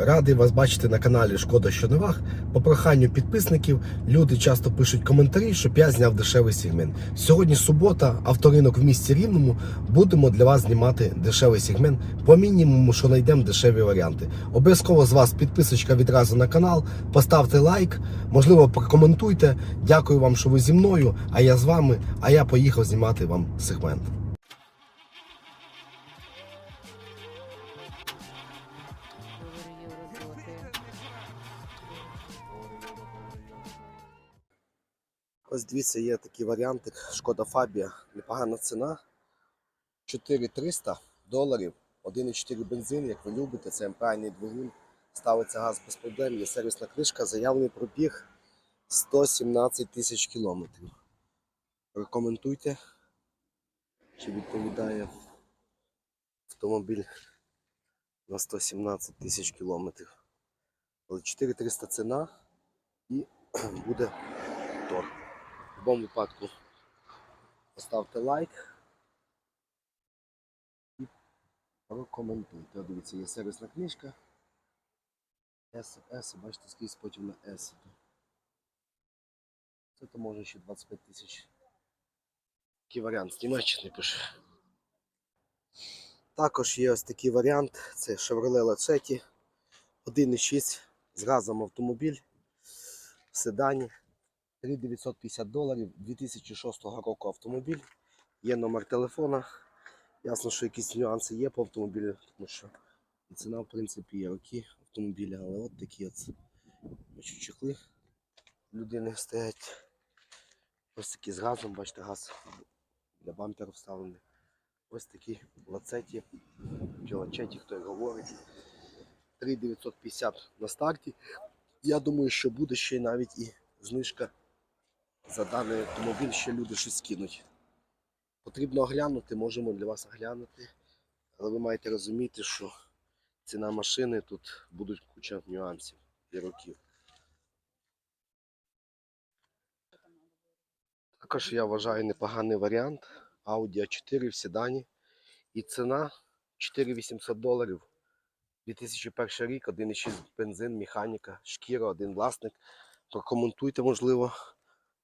Радий вас бачити на каналі Шкода що не ваг. По проханню підписників люди часто пишуть коментарі, щоб я зняв дешевий сегмент. Сьогодні субота, авторинок в місті Рівному. Будемо для вас знімати дешевий сегмент. По мінімуму, що знайдемо дешеві варіанти. Обов'язково з вас підписочка відразу на канал. Поставте лайк, можливо, прокоментуйте. Дякую вам, що ви зі мною. А я з вами. А я поїхав знімати вам сегмент. Ось дивіться, є такий варіантик. Шкода Фабія. Непогана ціна. 4300 доларів. 1,4 бензин, як ви любите, це МПАний двигун. Ставиться газ без проблем, є сервісна книжка, заявлений пробіг 117 тисяч кілометрів. Рекоментуйте, чи відповідає автомобіль на 117 тисяч кілометрів. Але 4300 ціна і буде будь-якому випадку поставте лайк і прокоментуйте. Дивіться, є сервісна книжка. S, S, бачите, скрізь потім на S. Це то може ще 25 тисяч. Такий варіант з Німеччини пише. Також є ось такий варіант. Це Chevrolet Lacetti 1.6 з газом автомобіль в седані. 3950 доларів 2006 року автомобіль. Є номер телефона. Ясно, що якісь нюанси є по автомобілю, тому що ціна, в принципі, є роки автомобіля, але от такі от чехли людини стоять. Ось такі з газом, бачите, газ для бамперу вставлений. Ось такі лацеті, чи хто як говорить. 3950 на старті. Я думаю, що буде ще навіть і знижка за даний автомобіль, ще люди щось скинуть. Потрібно оглянути, можемо для вас оглянути. Але ви маєте розуміти, що ціна машини тут будуть куча нюансів і років. Також я вважаю непоганий варіант. Audi A4 в седані. І ціна 4800 доларів. 2001 рік, 1,6 бензин, механіка, шкіра, один власник. Прокоментуйте, можливо.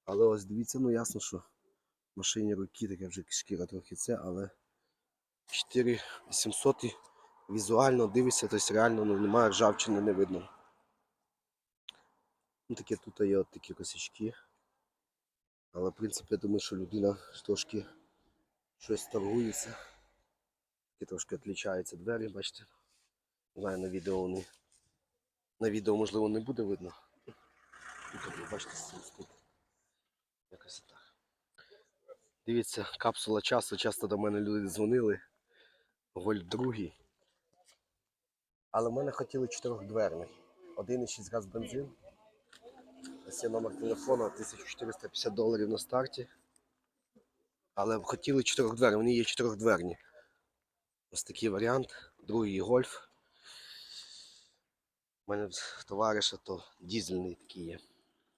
Але ось дивіться, ну ясно, що в машині руки таке вже шкіра трохи це, але 4800 і візуально дивишся, тобто реально ну, немає ржавчини, не видно. Ну, таке тут є от такі косячки. Але в принципі я думаю, що людина трошки щось торгується. Такі трошки відрізняються двері, бачите. Знаю, на відео вони. На відео можливо не буде видно. Ну, тут, бачите, тут. Якось так. Дивіться, капсула часу. Часто до мене люди дзвонили. Вольт другий. Але в мене хотіли чотирьохдверний. 1,6 газ бензин. Ось є номер телефону 1450 доларів на старті. Але хотіли чотирьохдверні, вони є чотирьохдверні. Ось такий варіант. Другий гольф. У мене товариша то дізельний такий є.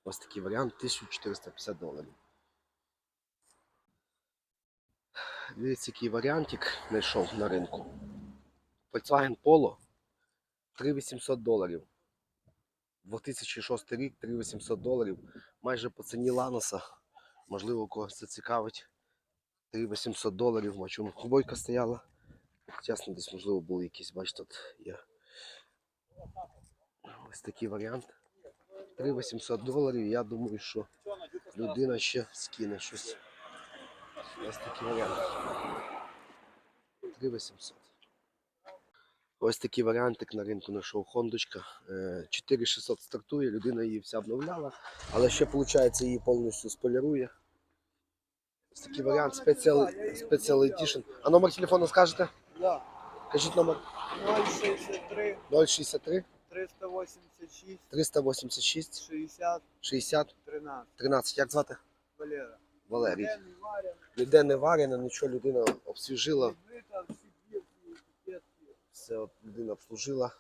Ось такий варіант 1450 доларів. Дивіться, який варіантик знайшов на ринку. Volkswagen Polo 3800 доларів. 2006 рік 3800 доларів. Майже по ціні Ланоса. Можливо, когось це цікавить. 3800 доларів. Бачу, бойка стояла. Чесно, десь можливо були якісь, бачите, тут є. Ось такий варіант. 3800 доларів. Я думаю, що людина ще скине щось. Ось такий варіант. 3800. Ось такий варіантик на ринку знайшов Хондочка. Е, 4600 стартує, людина її вся обновляла, але ще, виходить, її повністю сполірує. Ось такий варіант Special Edition. А номер телефону скажете? Да. Кажіть номер 063 063 386 386 60 60 13. 13. Як звати? Валера. Валерій. Денний Варя. Ніде не варено, нічого людина обсвіжила. Відбита, всі бірки, етикетки. Все от людина обслужила.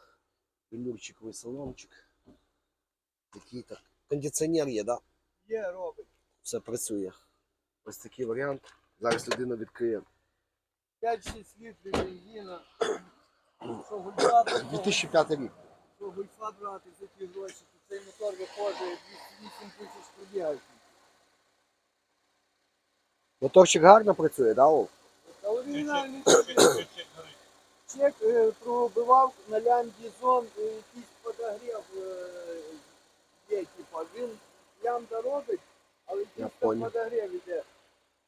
Велюрчиковий салончик. Такий так. Кондиціонер є, да? Є, робить. Все працює. Ось такий варіант. Зараз людина відкриє. 5-6 літрів бензина. Що гульдатор? 2005 рік. Гольфа брати за ті гроші, то цей мотор виходить 208 тисяч пробігів. Моторчик гарно працює, да, Вов? Та оригінальний чек. Чек е, пробивав на лямбді зон е, якийсь подогрів е, є, типа, він лямбда робить, але якийсь там понял. подогрів іде.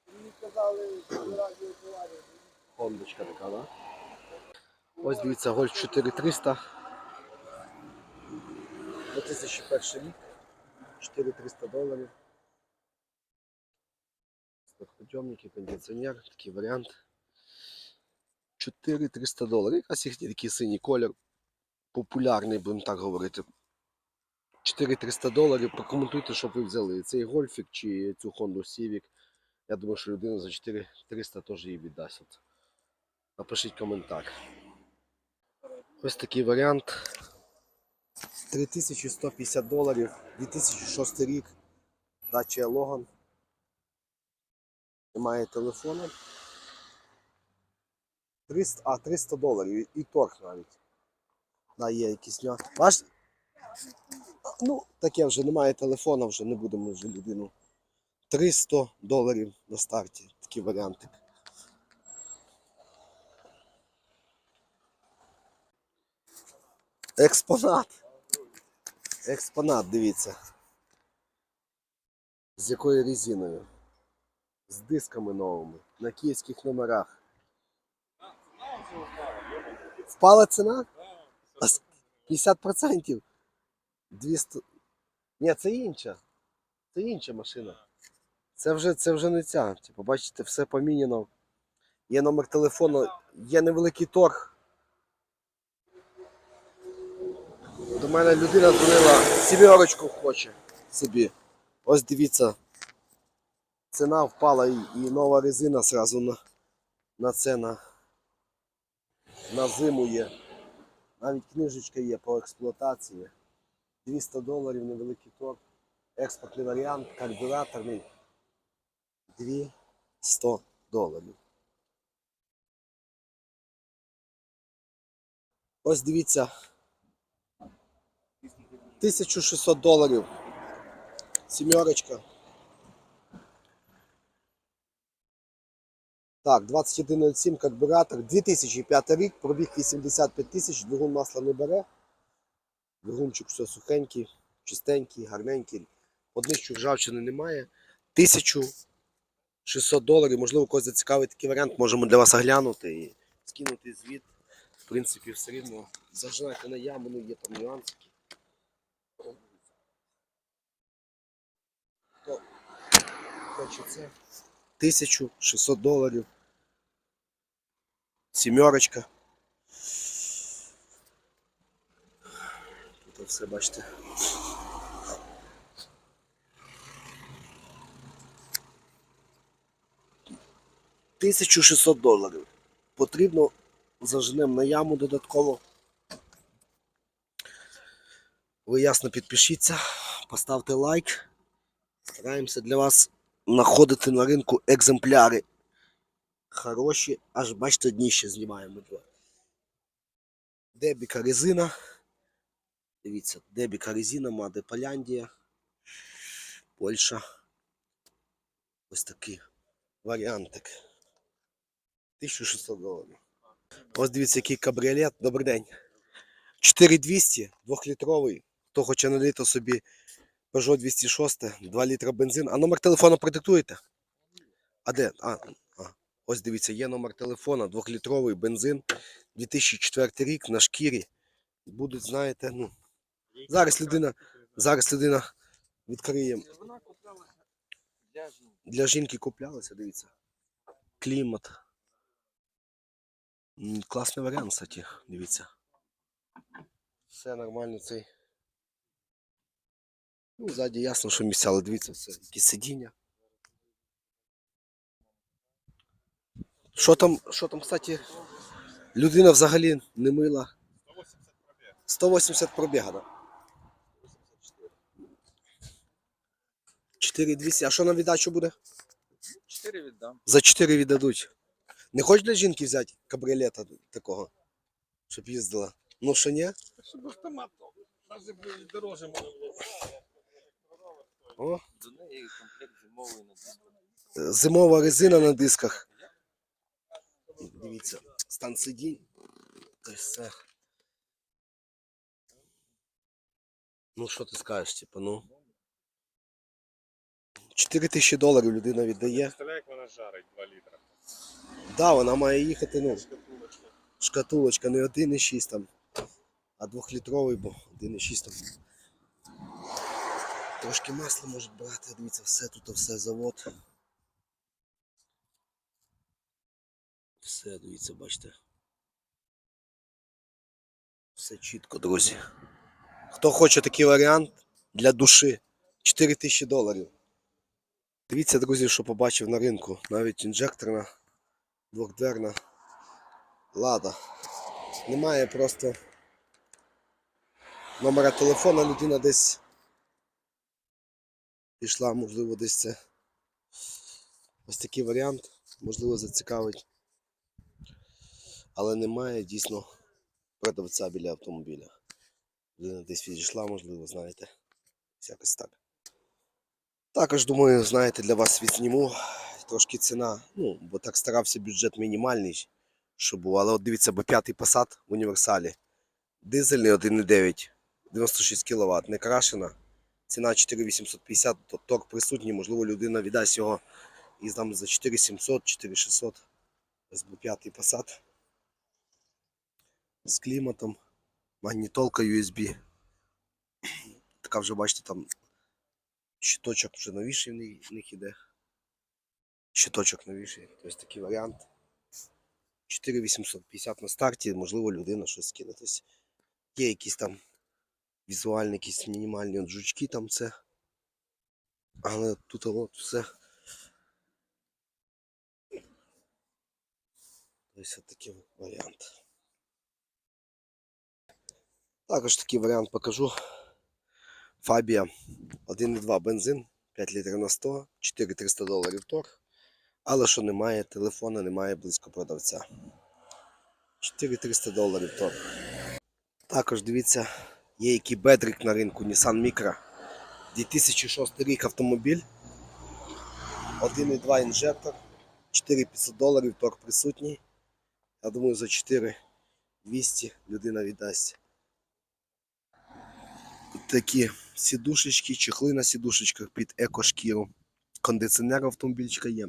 Мені казали, що радіо товарів. Хондочка така, да? Ось дивіться, Гольф 4300. 2001 рік. 4300 доларів. Стоподйомники, кондиціонер, такий варіант. 4300 доларів. Якраз їхній такий синій колір. Популярний, будемо так говорити. 4300 доларів. Прокоментуйте, що ви взяли. Цей гольфік чи цю Honda Civic. Я думаю, що людина за 4300 теж її віддасть. От. Напишіть коментар. Ось такий варіант. 3150 доларів. 2006 рік. Dacia Logan. Немає телефону. 300, а, 300 доларів. І торг навіть. Да, є якісь нюанси. Ваш... Ну, таке вже немає телефона, вже не будемо вже людину. 300 доларів на старті. Такий варіантик. Експонат. Експонат, дивіться. З якою резиною? З дисками новими. На київських номерах. Впала ціна? 50%? 200. Ні, це інша. Це інша машина. Це вже, це вже не ця. Типу, бачите, все поміняно. Є номер телефону, є невеликий торг. До мене людина дзвонила, сімерочку хоче собі. Ось дивіться. Ціна впала і, і нова резина зразу на, на це на, на зиму є. Навіть книжечка є по експлуатації. 200 доларів невеликий торг. Експортний варіант, карбюраторний. 200 доларів. Ось дивіться. 1600 доларів. Сімерочка. Так, 2107 карбюратор, 2005 рік, пробіг 85 тисяч, двигун масла не бере. Двигунчик все сухенький, чистенький, гарненький. Однищу ржавчини немає. 1600 доларів, можливо, когось зацікавить такий варіант, можемо для вас оглянути і скинути звіт. В принципі, все рівно зажинати на яму, ну є там нюансики. Хто хоче це? 1600 доларів. Сімерочка. Тут все бачите. Тисячу шістсот доларів. Потрібно заженемо на яму додатково. Ви ясно підпишіться, поставте лайк. Стараємося для вас знаходити на ринку екземпляри. Хороші, аж бачите, дні ще знімаємо. Дебіка резина. Дивіться, дебіка резина, Маде Поляндія, Польща. Ось такий варіантик. 1600 доларів. Ось дивіться, який кабріолет. Добрий день. 4200, 2-літровий. Хто хоче налити собі Peugeot 206, 2 літра бензин. А номер телефону продиктуєте? А де? А, а. Ось дивіться, є номер телефона, 2-літровий бензин, 2004 рік на шкірі. Будуть, знаєте, ну. Зараз людина, зараз людина відкриє. Для жінки. Куплялася, дивіться. Клімат. Класний варіант, кстати, дивіться. Все нормально цей. Ну, ззаді ясно, що місця, але дивіться, все, які сидіння. Що там, що там, кстати, людина взагалі не мила. 180 пробіга, да? 4200. А що на віддачу буде? 4 віддам. За 4 віддадуть. Не хочеш для жінки взяти кабріолета такого, щоб їздила? Ну що ні? Щоб автомат, навіть дороже може було. О, До неї комплект зимовий на диску. зимова резина на дисках. Дивіться, стан сидінь. То есть все. Ну, що ти скажеш, типу, ну. 4 тисячі доларів людина віддає. Представляє, як вона жарить 2 літра. Да, вона має їхати, ну, Шкатулочка. шкатулочка, не 1,6 там, а двохлітровий, бо 1,6 там. Трошки масла можуть брати, дивіться, все тут, все завод. Все, дивіться, бачите. Все чітко, друзі. Хто хоче такий варіант для душі, 4 тисячі доларів. Дивіться, друзі, що побачив на ринку. Навіть інжекторна, двохдверна лада. Немає просто номера телефона, людина десь пішла, можливо, десь це. Ось такий варіант, можливо, зацікавить. Але немає дійсно продавця біля автомобіля. Людина десь відійшла, можливо, знаєте. Якось так. Також, думаю, знаєте, для вас відзніму трошки ціна. Ну, бо так старався бюджет мінімальний, що був. Але от дивіться, бо п'ятий Passat в універсалі. Дизельний 1,9, 96 кВт, не крашена. Ціна 4850, то- торг присутній, можливо, людина віддасть його і там за 4700, 4600. Ось був п'ятий Passat. З кліматом, магнітолка USB. Така вже, бачите, там щиточок вже новіший в них іде. Щиточок новіший. Тобто такий варіант. 4850 на старті, можливо, людина щось скине. Тобто є якісь там візуальні, якісь мінімальні жучки там це. Але тут от все. Ось такий варіант. Також такий варіант покажу. Фабія 1,2 бензин, 5 літрів на 100, 4300 доларів торг. Але що немає телефона, немає близько продавця. 4300 доларів торг. Також дивіться, є який бедрик на ринку Nissan Micra. 2006 рік автомобіль. 1,2 інжектор. 4500 доларів торг присутній. Я думаю, за 4200 людина віддасть. Такі сідушечки, чехли на сідушечках під екошкіру. Кондиціонер автомобільчика є.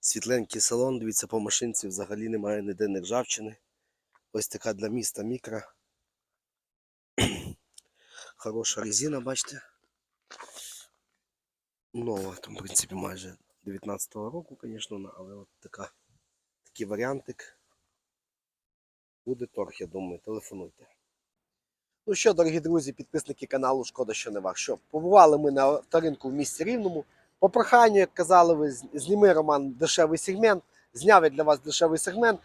Світленький салон, дивіться, по машинці взагалі немає ніде не ржавчини. Ось така для міста мікро. Хороша резина, бачите. Нова, там, в принципі, майже 19-го року, звісно, але от така, такий варіантик. Буде торг, я думаю, телефонуйте. Ну що, дорогі друзі, підписники каналу Шкода, що не вах. Що побували ми на авторинку в місті Рівному. По проханню, як казали ви, зніми Роман дешевий сегмент. Зняв я для вас дешевий сегмент.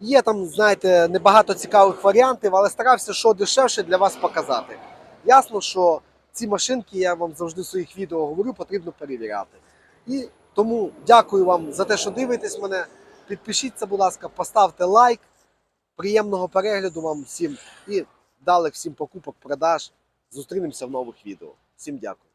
Є там, знаєте, небагато цікавих варіантів, але старався, що дешевше для вас показати. Ясно, що ці машинки, я вам завжди в своїх відео говорю, потрібно перевіряти. І тому дякую вам за те, що дивитесь мене. Підпишіться, будь ласка, поставте лайк. Приємного перегляду вам всім і вдалих всім покупок, продаж. Зустрінемося в нових відео. Всім дякую.